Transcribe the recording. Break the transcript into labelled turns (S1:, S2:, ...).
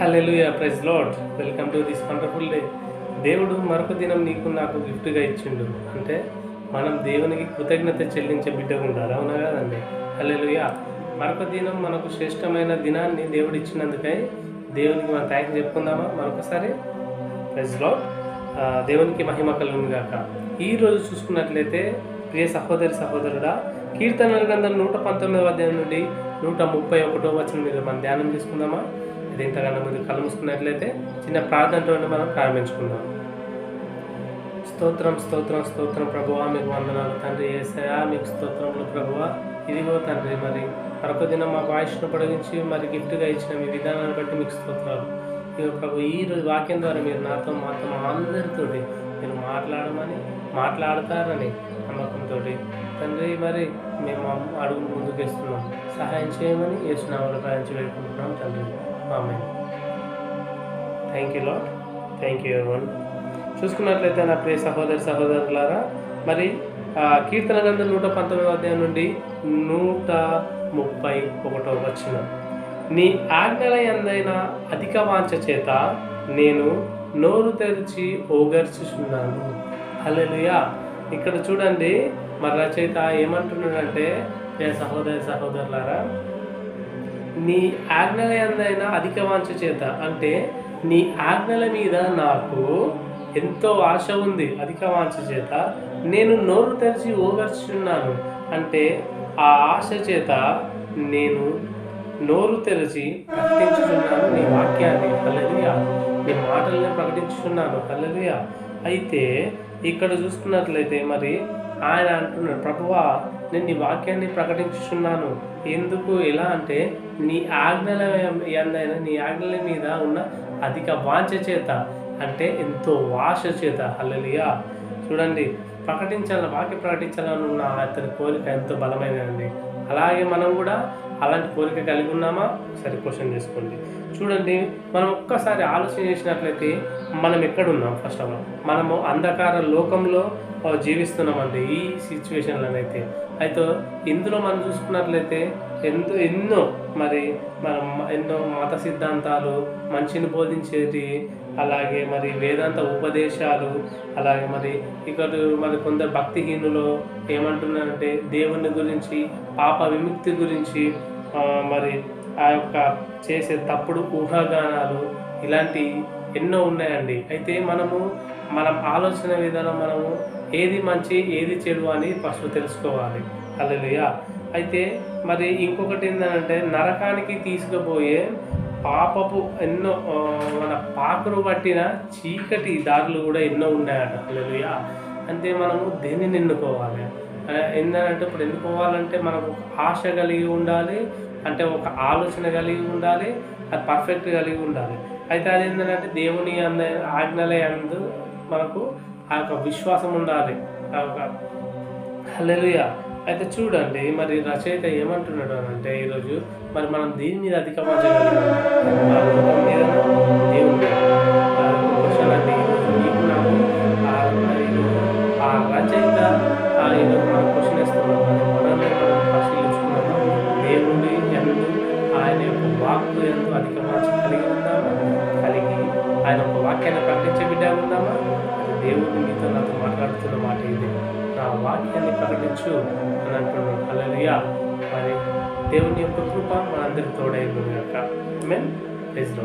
S1: Hallelujah praise lord welcome to this wonderful day దేవుడు మరొక దినం నీకు నాకు గిఫ్ట్గా ఇచ్చిండు. అంటే మనం దేవునికి కృతజ్ఞత చెల్లించే బిడ్డగా ఉండాలి. అవునా కదండి? హల్లెలూయా మరొక దినం మనకు శ్రేష్టమైన దినాన్ని దేవుడు ఇచ్చినందుకై దేవునికి మనం థ్యాంక్స్ చెప్పుకుందామా? మరొకసారి. ప్రైజ్ లాడ్ దేవునికి మహిమ కలుగును ఈరోజు ఈ రోజు చూసుకున్నట్లయితే ప్రియ సహోదరి సహోదరుడా కీర్తనల గ్రంథం నూట పంతొమ్మిదవ అధ్యాయం నుండి నూట ముప్పై ఒకటో వచ్చిన మీద మనం ధ్యానం చేసుకుందామా? దీంతకన్నా ఇంతకన్నా మీరు కళ్ళు మూసుకున్నట్లయితే చిన్న ప్రార్థనతో మనం ప్రారంభించుకుందాం. స్తోత్రం స్తోత్రం స్తోత్రం ప్రభువ మీకు వందనాలు తండ్రి ఏసయా మీకు స్తోత్రములు ప్రభువ. ఇదిగో తండ్రి మరి మరొక దినం మాకు ఆయుష్ను పొడిగించి మరి గిఫ్ట్గా ఇచ్చిన మీ విధానాన్ని బట్టి మీకు స్తోత్రాలు. ఇదిగో ప్రభు ఈ రోజు వాక్యం ద్వారా మీరు నాతో మాతో అందరితో అందరితోటి మీరు మాట్లాడమని మాట్లాడతారని నమ్మకంతో తండ్రి మరి మేము అడుగు ముందుకేస్తున్నాం. సహాయం చేయమని వేసునామని ప్రయాణించి వెళ్ళుకుంటున్నాం తండ్రి. ఆమె thank you lot thank you ఎవరి చూసుకున్నట్లయితే నా ప్రియ సహోదరి సహోదరులారా మరి కీర్తన గ్రంథం నూట పంతొమ్మిదవ అధ్యాయం నుండి నూట ముప్పై ఒకటో వచ్చిన నీ ఆజ్ఞల ఎందైన అధిక వాంఛ చేత నేను నోరు తెరిచి ఓగర్చుచున్నాను. అలెలుయా ఇక్కడ చూడండి మరి రచయిత ఏమంటున్నాడంటే ఏ సహోదరి సహోదరులారా నీ ఆజ్ఞల ఎందైనా అధిక వాంఛ చేత. అంటే నీ ఆజ్ఞల మీద నాకు ఎంతో ఆశ ఉంది అధిక వాంఛ చేత. నేను నోరు తెరిచి ఓగర్చున్నాను అంటే ఆ ఆశ చేత నేను నోరు తెరిచి ప్రకటించుతున్నాను నీ వాక్యాన్ని. హల్లెలూయా. నీ మాటల్ని ప్రకటించుచున్నాను. హల్లెలూయా. అయితే ఇక్కడ చూసుకున్నట్లయితే మరి ఆయన అంటున్నాడు ప్రభువా నేను నీ వాక్యాన్ని ప్రకటించుచున్నాను. ఎందుకు? ఎలా అంటే నీ ఆజ్ఞల ఎందైనా నీ ఆజ్ఞల మీద ఉన్న అధిక వాంఛ చేత అంటే ఎంతో వాష చేత. అల్లలియా చూడండి ప్రకటించాలని వాక్య ప్రకటించాలని ఉన్న అతని కోరిక ఎంతో బలమైనదండి. అలాగే మనం కూడా అలాంటి కోరిక కలిగి ఉన్నామా? ఒకసారి క్వశ్చన్ చేసుకోండి. చూడండి మనం ఒక్కసారి ఆలోచన చేసినట్లయితే మనం ఎక్కడున్నాం? ఫస్ట్ ఆఫ్ ఆల్ మనము అంధకార లోకంలో జీవిస్తున్నామండి ఈ సిచ్యువేషన్లోనైతే అయితే ఇందులో మనం చూసుకున్నట్లయితే ఎంతో ఎన్నో మరి మనం ఎన్నో మత సిద్ధాంతాలు మంచిని బోధించేది అలాగే మరి వేదాంత ఉపదేశాలు అలాగే మరి ఇక్కడ మరి కొందరు భక్తిహీనులు ఏమంటున్నారంటే దేవుని గురించి పాప విముక్తి గురించి మరి ఆ యొక్క చేసే తప్పుడు ఊహాగానాలు ఇలాంటి ఎన్నో ఉన్నాయండి. అయితే మనము మనం ఆలోచన విధానం మనము ఏది మంచి ఏది చెడు అని ఫస్ట్ తెలుసుకోవాలి. అల్లెలుయా అయితే మరి ఇంకొకటి ఏంటంటే నరకానికి తీసుకుపోయే పాపపు ఎన్నో మన పాకను పట్టిన చీకటి దారులు కూడా ఎన్నో ఉన్నాయట. అల్లెలుయా అంటే మనము దేన్ని ఎన్నుకోవాలి ఏంటంటే ఇప్పుడు ఎన్నుకోవాలంటే మనకు ఒక ఆశ కలిగి ఉండాలి అంటే ఒక ఆలోచన కలిగి ఉండాలి అది పర్ఫెక్ట్ కలిగి ఉండాలి. అయితే అది ఏంటంటే దేవుని అంద ఆజ్ఞలే అందు మనకు ఆ యొక్క విశ్వాసం ఉండాలి. ఆ యొక్క అయితే చూడండి మరి రచయిత ఏమంటున్నాడు అని అంటే ఈరోజు మరి మనం దీని మీద అధిక మీద దేవుని మీద. ఆ ఆ రచయిత ఆ ఈరోజు మనం క్వశ్చన్ ఇస్తున్నాం మరి మనం పరిశీలించుకున్నాము? దేవుని ఎందు ఆయన యొక్క వాక్కు ఎందు అధిక వాంఛ కలిగి ఉందామా కలిగి ఆయన ఒక వాక్యాన్ని ప్రకటించే బిడ్డ ఉందామా దేవుడు మీతో నాతో మాట్లాడుతున్న మాట ఇది. నా వాక్యాన్ని ప్రకటించు అని అంటున్నాడు. అలలియా మరి దేవుని యొక్క కృప మనందరి తోడైంది మెన్ ప్రెజ్